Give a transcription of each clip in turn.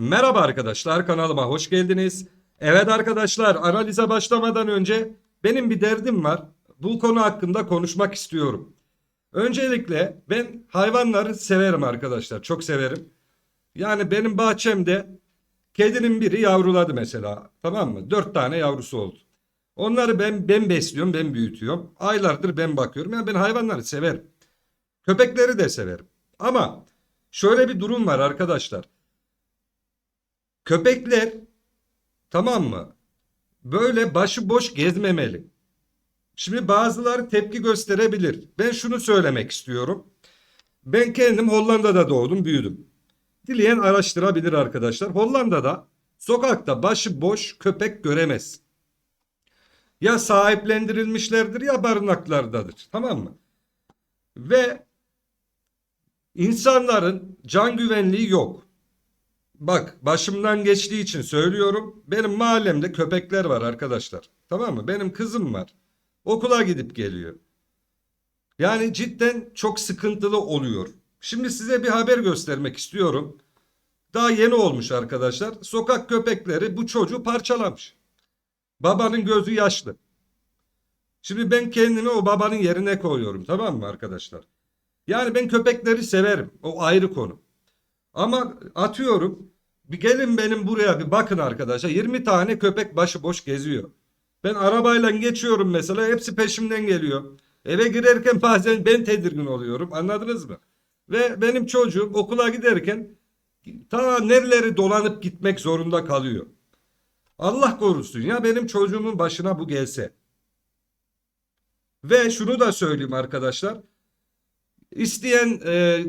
Merhaba arkadaşlar kanalıma hoş geldiniz. Evet arkadaşlar analize başlamadan önce benim bir derdim var. Bu konu hakkında konuşmak istiyorum. Öncelikle ben hayvanları severim arkadaşlar. Çok severim. Yani benim bahçemde kedinin biri yavruladı mesela. Tamam mı? Dört tane yavrusu oldu. Onları ben ben besliyorum, ben büyütüyorum. Aylardır ben bakıyorum. Yani ben hayvanları severim. Köpekleri de severim. Ama şöyle bir durum var arkadaşlar. Köpekler tamam mı? Böyle başıboş gezmemeli. Şimdi bazıları tepki gösterebilir. Ben şunu söylemek istiyorum. Ben kendim Hollanda'da doğdum, büyüdüm. Dileyen araştırabilir arkadaşlar. Hollanda'da sokakta başıboş köpek göremez. Ya sahiplendirilmişlerdir ya barınaklardadır. Tamam mı? Ve insanların can güvenliği yok. Bak başımdan geçtiği için söylüyorum. Benim mahallemde köpekler var arkadaşlar. Tamam mı? Benim kızım var. Okula gidip geliyor. Yani cidden çok sıkıntılı oluyor. Şimdi size bir haber göstermek istiyorum. Daha yeni olmuş arkadaşlar. Sokak köpekleri bu çocuğu parçalamış. Babanın gözü yaşlı. Şimdi ben kendimi o babanın yerine koyuyorum. Tamam mı arkadaşlar? Yani ben köpekleri severim. O ayrı konu. Ama atıyorum bir gelin benim buraya bir bakın arkadaşlar 20 tane köpek başıboş geziyor. Ben arabayla geçiyorum mesela hepsi peşimden geliyor. Eve girerken bazen ben tedirgin oluyorum anladınız mı? Ve benim çocuğum okula giderken ta nereleri dolanıp gitmek zorunda kalıyor. Allah korusun ya benim çocuğumun başına bu gelse. Ve şunu da söyleyeyim arkadaşlar. İsteyen e,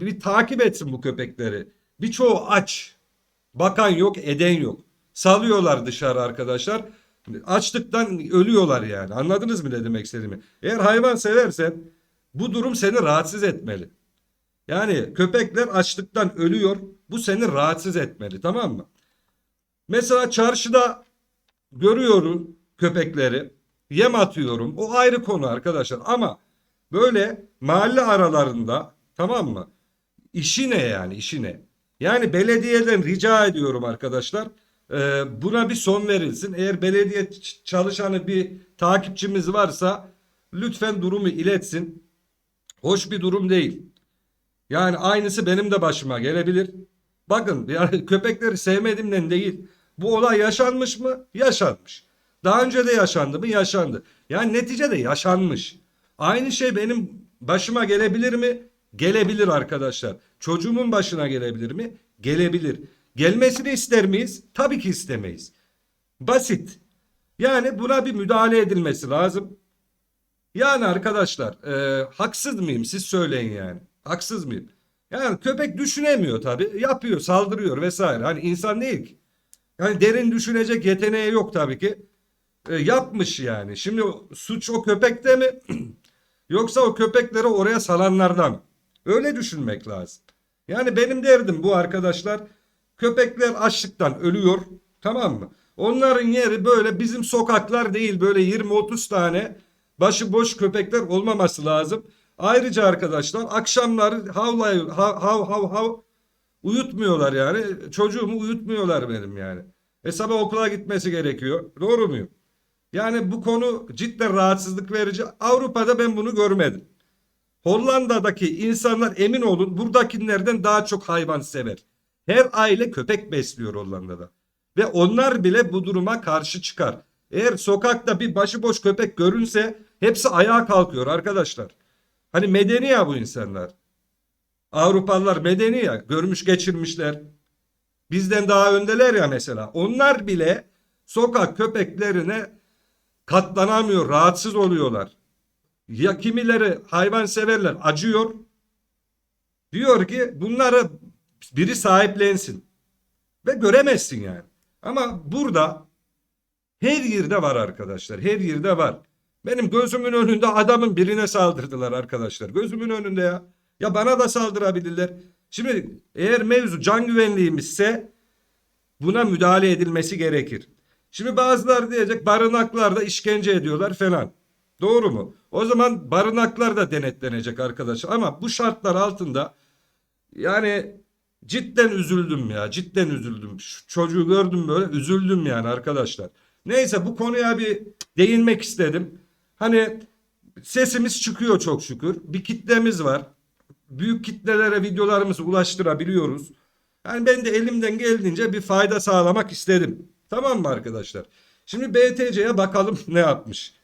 bir takip etsin bu köpekleri. Birçoğu aç. Bakan yok, eden yok. Salıyorlar dışarı arkadaşlar. Açlıktan ölüyorlar yani. Anladınız mı ne demek istediğimi? Eğer hayvan seversen bu durum seni rahatsız etmeli. Yani köpekler açlıktan ölüyor. Bu seni rahatsız etmeli tamam mı? Mesela çarşıda görüyorum köpekleri. Yem atıyorum. O ayrı konu arkadaşlar. Ama böyle mahalle aralarında tamam mı? İşi ne yani işi ne? Yani belediyeden rica ediyorum arkadaşlar. e, buna bir son verilsin. Eğer belediye çalışanı bir takipçimiz varsa lütfen durumu iletsin. Hoş bir durum değil. Yani aynısı benim de başıma gelebilir. Bakın yani köpekleri sevmediğimden değil. Bu olay yaşanmış mı? Yaşanmış. Daha önce de yaşandı mı? Yaşandı. Yani neticede yaşanmış. Aynı şey benim başıma gelebilir mi? Gelebilir arkadaşlar. Çocuğumun başına gelebilir mi? Gelebilir. Gelmesini ister miyiz? Tabii ki istemeyiz. Basit. Yani buna bir müdahale edilmesi lazım. Yani arkadaşlar e, haksız mıyım siz söyleyin yani. Haksız mıyım? Yani köpek düşünemiyor tabii. Yapıyor, saldırıyor vesaire. Hani insan değil ki. Yani derin düşünecek yeteneği yok tabii ki. E, yapmış yani. Şimdi suç o köpekte mi? Yoksa o köpekleri oraya salanlarda mı? Öyle düşünmek lazım. Yani benim derdim bu arkadaşlar. Köpekler açlıktan ölüyor. Tamam mı? Onların yeri böyle bizim sokaklar değil. Böyle 20-30 tane başıboş köpekler olmaması lazım. Ayrıca arkadaşlar akşamları havlay hav hav hav hav uyutmuyorlar yani. Çocuğumu uyutmuyorlar benim yani. E sabah okula gitmesi gerekiyor. Doğru muyum? Yani bu konu cidden rahatsızlık verici. Avrupa'da ben bunu görmedim. Hollanda'daki insanlar emin olun buradakilerden daha çok hayvan sever. Her aile köpek besliyor Hollanda'da. Ve onlar bile bu duruma karşı çıkar. Eğer sokakta bir başıboş köpek görünse hepsi ayağa kalkıyor arkadaşlar. Hani medeni ya bu insanlar. Avrupalılar medeni ya görmüş geçirmişler. Bizden daha öndeler ya mesela. Onlar bile sokak köpeklerine katlanamıyor, rahatsız oluyorlar. Ya kimileri hayvan severler acıyor. Diyor ki bunları biri sahiplensin. Ve göremezsin yani. Ama burada her yerde var arkadaşlar. Her yerde var. Benim gözümün önünde adamın birine saldırdılar arkadaşlar. Gözümün önünde ya. Ya bana da saldırabilirler. Şimdi eğer mevzu can güvenliğimizse buna müdahale edilmesi gerekir. Şimdi bazıları diyecek barınaklarda işkence ediyorlar falan. Doğru mu? O zaman barınaklar da denetlenecek arkadaşlar. Ama bu şartlar altında yani Cidden üzüldüm ya. Cidden üzüldüm. Şu çocuğu gördüm böyle üzüldüm yani arkadaşlar. Neyse bu konuya bir değinmek istedim. Hani sesimiz çıkıyor çok şükür. Bir kitlemiz var. Büyük kitlelere videolarımızı ulaştırabiliyoruz. Yani ben de elimden geldiğince bir fayda sağlamak istedim. Tamam mı arkadaşlar? Şimdi BTC'ye bakalım ne yapmış.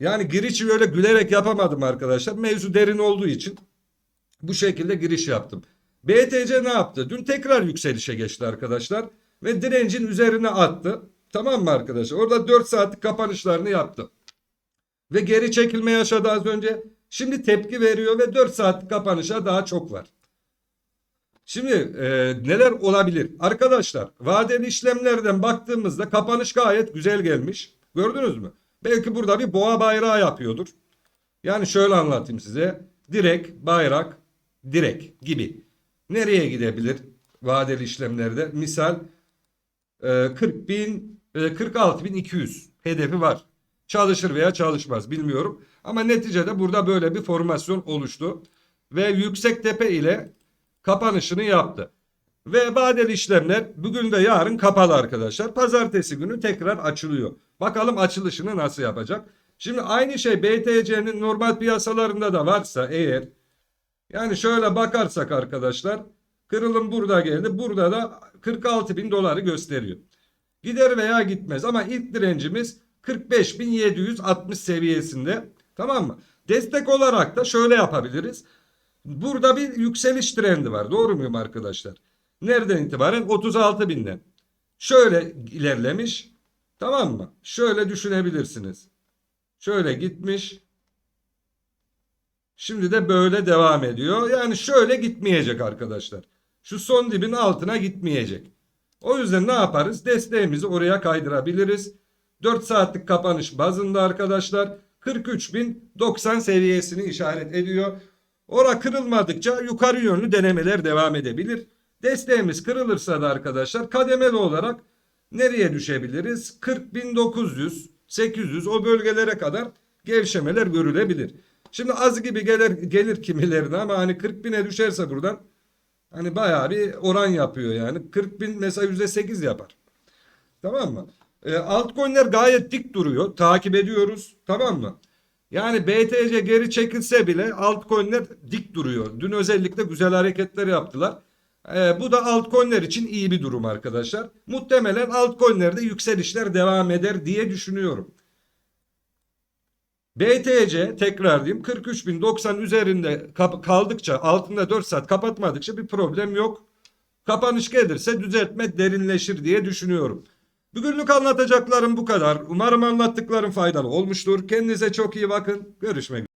Yani girişi öyle gülerek yapamadım arkadaşlar. Mevzu derin olduğu için bu şekilde giriş yaptım. BTC ne yaptı? Dün tekrar yükselişe geçti arkadaşlar. Ve direncin üzerine attı. Tamam mı arkadaşlar? Orada 4 saatlik kapanışlarını yaptı. Ve geri çekilme yaşadı az önce. Şimdi tepki veriyor ve 4 saatlik kapanışa daha çok var. Şimdi e, neler olabilir? Arkadaşlar vadeli işlemlerden baktığımızda kapanış gayet güzel gelmiş. Gördünüz mü? Belki burada bir boğa bayrağı yapıyordur. Yani şöyle anlatayım size. Direk, bayrak, direk gibi. Nereye gidebilir vadeli işlemlerde? Misal e, 40 bin, e, 46 bin 200 hedefi var. Çalışır veya çalışmaz bilmiyorum. Ama neticede burada böyle bir formasyon oluştu. Ve yüksek tepe ile kapanışını yaptı. Ve vadeli işlemler bugün ve yarın kapalı arkadaşlar. Pazartesi günü tekrar açılıyor. Bakalım açılışını nasıl yapacak. Şimdi aynı şey BTC'nin normal piyasalarında da varsa eğer yani şöyle bakarsak arkadaşlar kırılım burada geldi. Burada da 46 bin doları gösteriyor. Gider veya gitmez ama ilk direncimiz 45.760 seviyesinde. Tamam mı? Destek olarak da şöyle yapabiliriz. Burada bir yükseliş trendi var. Doğru muyum arkadaşlar? Nereden itibaren? 36 binden. Şöyle ilerlemiş. Tamam mı? Şöyle düşünebilirsiniz. Şöyle gitmiş. Şimdi de böyle devam ediyor. Yani şöyle gitmeyecek arkadaşlar. Şu son dibin altına gitmeyecek. O yüzden ne yaparız? Desteğimizi oraya kaydırabiliriz. 4 saatlik kapanış bazında arkadaşlar 43.090 seviyesini işaret ediyor. Ora kırılmadıkça yukarı yönlü denemeler devam edebilir. Desteğimiz kırılırsa da arkadaşlar kademeli olarak nereye düşebiliriz? 40.900, 800 o bölgelere kadar gevşemeler görülebilir. Şimdi az gibi gelir, gelir kimilerine ama hani 40 bine düşerse buradan hani bayağı bir oran yapıyor yani. 40 bin mesela %8 yapar. Tamam mı? E, altcoin'ler gayet dik duruyor. Takip ediyoruz. Tamam mı? Yani BTC geri çekilse bile altcoin'ler dik duruyor. Dün özellikle güzel hareketler yaptılar. E, bu da altcoin'ler için iyi bir durum arkadaşlar. Muhtemelen altcoin'lerde yükselişler devam eder diye düşünüyorum. BTC tekrar diyeyim 43.090 üzerinde kaldıkça altında 4 saat kapatmadıkça bir problem yok. Kapanış gelirse düzeltme derinleşir diye düşünüyorum. Bugünlük anlatacaklarım bu kadar. Umarım anlattıklarım faydalı olmuştur. Kendinize çok iyi bakın. Görüşmek üzere.